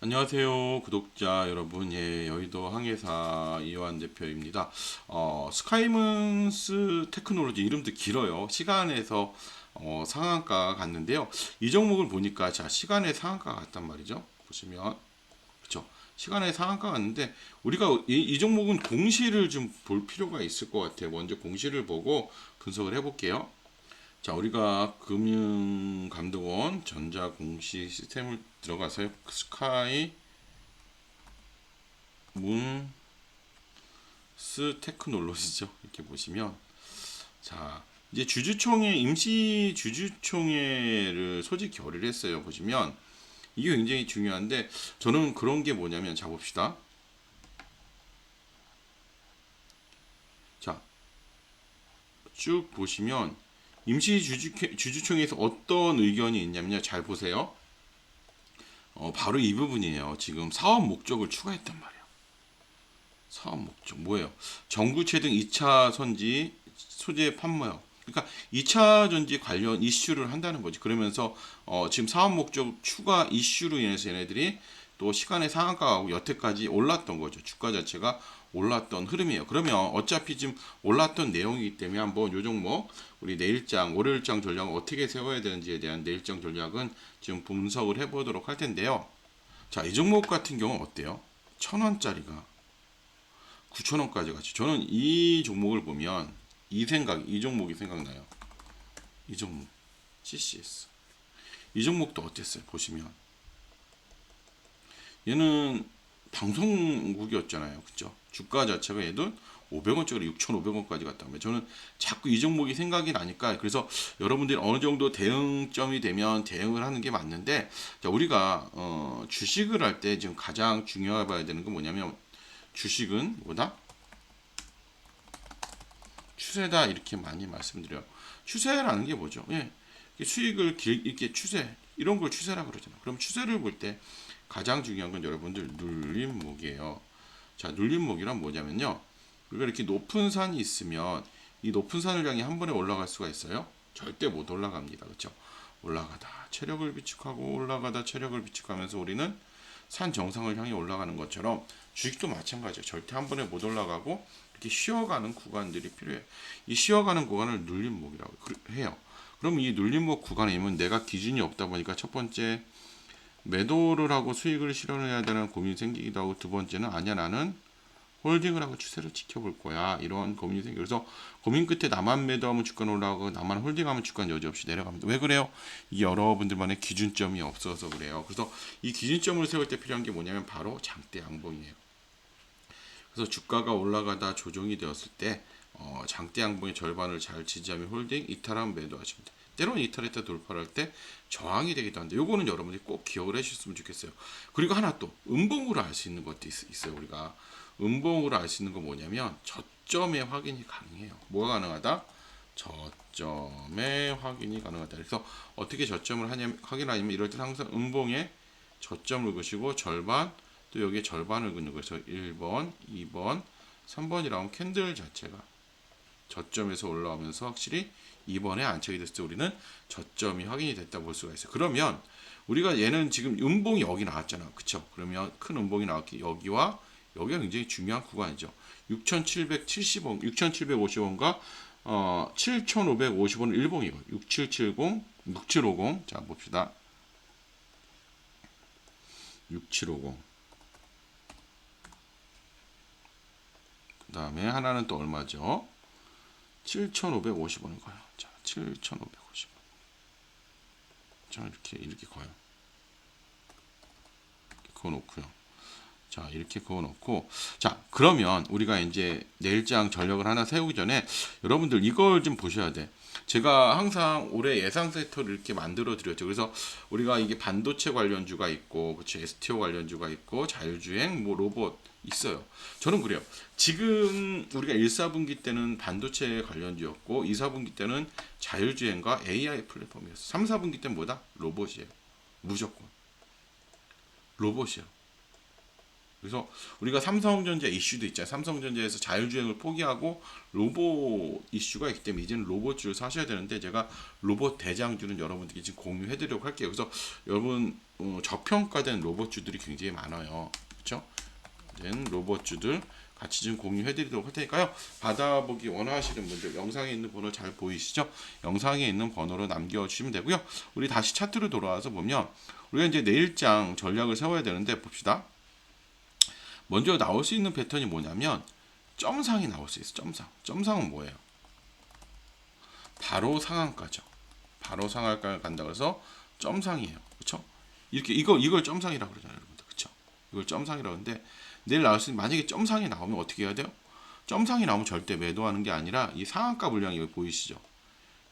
안녕하세요, 구독자 여러분. 예, 여의도 항해사 이완 대표입니다. 어, 스카이문스 테크놀로지 이름도 길어요. 시간에서 어, 상한가가 갔는데요. 이 종목을 보니까 자 시간에 상한가가 갔단 말이죠. 보시면 그렇죠. 시간에 상한가가 갔는데 우리가 이, 이 종목은 공시를 좀 볼 필요가 있을 것 같아요. 먼저 공시를 보고 분석을 해 볼게요. 자, 우리가 금융감독원 전자공시 시스템을 들어가서요. 스카이 문스 테크놀로지죠. 이렇게 보시면 자, 이제 주주총회 임시 주주총회를 소집 결의를 했어요. 보시면 이게 굉장히 중요한데 저는 그런 게 뭐냐면 자 봅시다. 자, 쭉 보시면 임시 주주, 주주총회에서 어떤 의견이 있냐면요. 잘 보세요. 어, 바로 이 부분이에요. 지금 사업 목적을 추가했단 말이에요. 사업 목적 뭐예요? 전구체 등 2차 선지 소재 판매요. 그러니까 2차 전지 관련 이슈를 한다는 거지. 그러면서 어, 지금 사업 목적 추가 이슈로 인해서 얘네들이 또 시간의 상한가하고 여태까지 올랐던 거죠. 주가 자체가 올랐던 흐름이에요. 그러면 어차피 지금 올랐던 내용이기 때문에 한번 요 종목 우리 내일장, 월요일장 전략을 어떻게 세워야 되는지에 대한 내일장 전략은 지금 분석을 해보도록 할 텐데요. 자, 이 종목 같은 경우는 어때요? 천 원짜리가 9천 원까지 갔죠. 저는 이 종목을 보면 이 생각, 이 종목이 생각나요. 이 종목, CCS. 이 종목도 어땠어요? 보시면 얘는 방송국이었잖아요. 그죠? 주가 자체가 얘도 500원짜리 6,500원까지 갔다면 저는 자꾸 이 종목이 생각이 나니까 그래서 여러분들이 어느 정도 대응점이 되면 대응을 하는 게 맞는데 자, 우리가 어, 주식을 할 때 지금 가장 중요해 봐야 되는 건 뭐냐면 주식은 뭐다? 추세다 이렇게 많이 말씀드려요. 추세라는 게 뭐죠? 예. 수익을 길, 이렇게 추세 이런 걸 추세라 그러잖아요. 그럼 추세를 볼때 가장 중요한 건 여러분들 눌림목이에요. 자, 눌림목이란 뭐냐면요. 우리가 이렇게 높은 산이 있으면 이 높은 산을 향해 한 번에 올라갈 수가 있어요? 절대 못 올라갑니다. 그렇죠? 올라가다 체력을 비축하고 올라가다 체력을 비축하면서 우리는 산 정상을 향해 올라가는 것처럼 주식도 마찬가지예요. 절대 한 번에 못 올라가고 이렇게 쉬어가는 구간들이 필요해요. 이 쉬어가는 구간을 눌림목이라고 해요. 그럼 이 눌림목 구간이면 내가 기준이 없다 보니까 첫 번째 매도를 하고 수익을 실현해야 되는 고민이 생기기도 하고 두 번째는 아니야 나는 홀딩을 하고 추세를 지켜볼 거야. 이런 고민이 생겨. 그래서 고민 끝에 나만 매도하면 주가는 올라가고 나만 홀딩하면 주가는 여지없이 내려갑니다. 왜 그래요? 이 여러분들만의 기준점이 없어서 그래요. 그래서 이 기준점을 세울 때 필요한 게 뭐냐면 바로 장대 양봉이에요. 그래서 주가가 올라가다 조정이 되었을 때 어, 장대 양봉의 절반을 잘 지지하면 홀딩 이탈하면 매도하십니다 때로는 이탈했다 돌파를 할 때 저항이 되기도 한데 요거는 여러분들이 꼭 기억을 해주셨으면 좋겠어요. 그리고 하나 또 음봉으로 알 수 있는 것도 있, 있어요. 우리가 음봉으로 알 수 있는 건 뭐냐면 저점의 확인이 가능해요. 뭐가 가능하다? 저점의 확인이 가능하다. 그래서 어떻게 저점을 하냐 확인하냐면 이럴 때 항상 음봉에 저점을 그시고 절반 또 여기에 절반을 거예요. 그래서 1번, 2번, 3번이라면 캔들 자체가 저점에서 올라오면서 확실히 2번에 안착이 됐을 때 우리는 저점이 확인이 됐다 볼 수가 있어요. 그러면 우리가 얘는 지금 음봉이 여기 나왔잖아. 그쵸? 그러면 큰 음봉이 나왔기 여기와 여기가 굉장히 중요한 구간이죠. 6,770원, 6,750원과 어, 7,550원 일봉이고 6770, 6750. 자, 봅시다. 6750. 그 다음에 하나는 또 얼마죠? 7,550원인 거예요. 자, 7,550원. 자, 이렇게, 이렇게 거요. 그거 놓고요. 자, 이렇게 그어 놓고. 자, 그러면 우리가 이제 내일장 전력을 하나 세우기 전에 여러분들 이걸 좀 보셔야 돼. 제가 항상 올해 예상 세터를 이렇게 만들어 드렸죠. 그래서 우리가 이게 반도체 관련주가 있고, 그치, STO 관련주가 있고, 자율주행, 뭐 로봇, 있어요. 저는 그래요. 지금 우리가 1, 4분기 때는 반도체 관련주였고 2, 4분기 때는 자율주행과 AI 플랫폼이었어. 3, 4분기 때는 뭐다? 로봇이에요. 무조건. 로봇이요. 그래서 우리가 삼성전자 이슈도 있잖아요. 삼성전자에서 자율주행을 포기하고 로봇 이슈가 있기 때문에 이제는 로봇주를 사셔야 되는데 제가 로봇 대장주는 여러분들께 지금 공유해드리려고 할게요. 그래서 여러분 어, 저평가된 로봇주들이 굉장히 많아요. 그렇죠? 된 로봇주들 같이 좀 공유해 드리도록 할 테니까요. 받아보기 원하시는 분들 영상에 있는 번호 잘 보이시죠? 영상에 있는 번호로 남겨 주시면 되고요. 우리 다시 차트로 돌아와서 보면 우리가 이제 내일장 전략을 세워야 되는데 봅시다. 먼저 나올 수 있는 패턴이 뭐냐면 점상이 나올 수 있어. 점상. 점상은 뭐예요? 바로 상한가죠. 바로 상한가 간다 그래서 점상이에요. 그렇죠? 이렇게 이거 이걸 점상이라고 그러잖아요. 그렇죠? 이걸 점상이라고 하는데 내일 나올 수 있는 만약에 점상이 나오면 어떻게 해야 돼요? 점상이 나오면 절대 매도하는 게 아니라 이 상한가 물량이 보이시죠?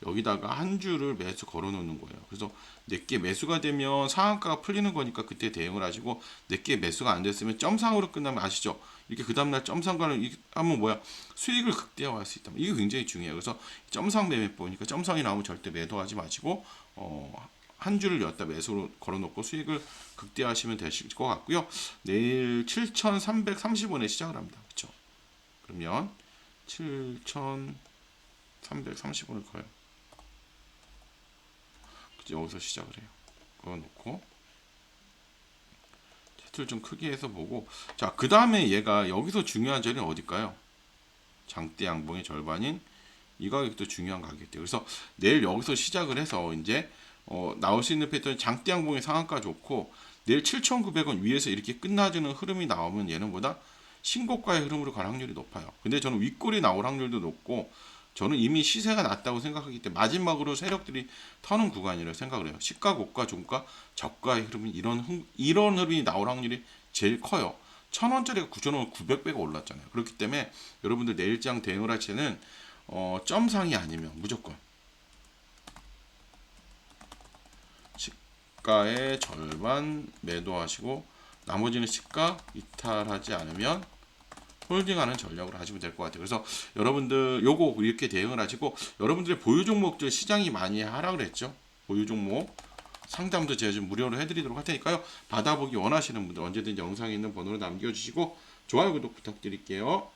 여기다가 한 줄을 매수 걸어 놓는 거예요. 그래서 내게 매수가 되면 상한가가 풀리는 거니까 그때 대응을 하시고 내게 매수가 안 됐으면 점상으로 끝나면 아시죠? 이렇게 그 다음날 점상가를 하면 뭐야 수익을 극대화할 수 있다. 이게 굉장히 중요해요. 그래서 점상 매매법이니까 점상이 나오면 절대 매도하지 마시고 어, 한 줄을 였다 매수로 걸어놓고 수익을 극대화하시면 되실 것 같고요. 내일 7,330원에 시작을 합니다. 그렇죠? 그러면 7,330원을 커요. 그죠? 여기서 시작을 해요. 그거 놓고 차트를 좀 크게 해서 보고 자, 그 다음에 얘가 여기서 중요한 자리는 어딜까요? 장대 양봉의 절반인 이 가격도 중요한 가격대요. 그래서 내일 여기서 시작을 해서 이제 어, 나올 수 있는 패턴이 장대 양봉의 상한가 좋고 내일 7,900원 위에서 이렇게 끝나주는 흐름이 나오면 얘는 보다 신고가의 흐름으로 갈 확률이 높아요. 근데 저는 윗골이 나올 확률도 높고 저는 이미 시세가 낮다고 생각하기 때문에 마지막으로 세력들이 터는 구간이라고 생각을 해요. 시가 고가 종가 저가의 흐름이 이런 흥, 이런 흐름이 나올 확률이 제일 커요. 천 원짜리가 9천 원 900배가 올랐잖아요. 그렇기 때문에 여러분들 내일장 대응을 할 때는 어, 점상이 아니면 무조건 시가의 절반 매도하시고 나머지는 시가 이탈하지 않으면 홀딩하는 전략으로 하시면 될 것 같아요. 그래서 여러분들 요거 이렇게 대응을 하시고 여러분들의 보유 종목들 시장이 많이 하락을 했죠. 보유 종목 상담도 제가 좀 무료로 해드리도록 할 테니까요. 받아보기 원하시는 분들 언제든지 영상에 있는 번호로 남겨주시고 좋아요 구독 부탁드릴게요.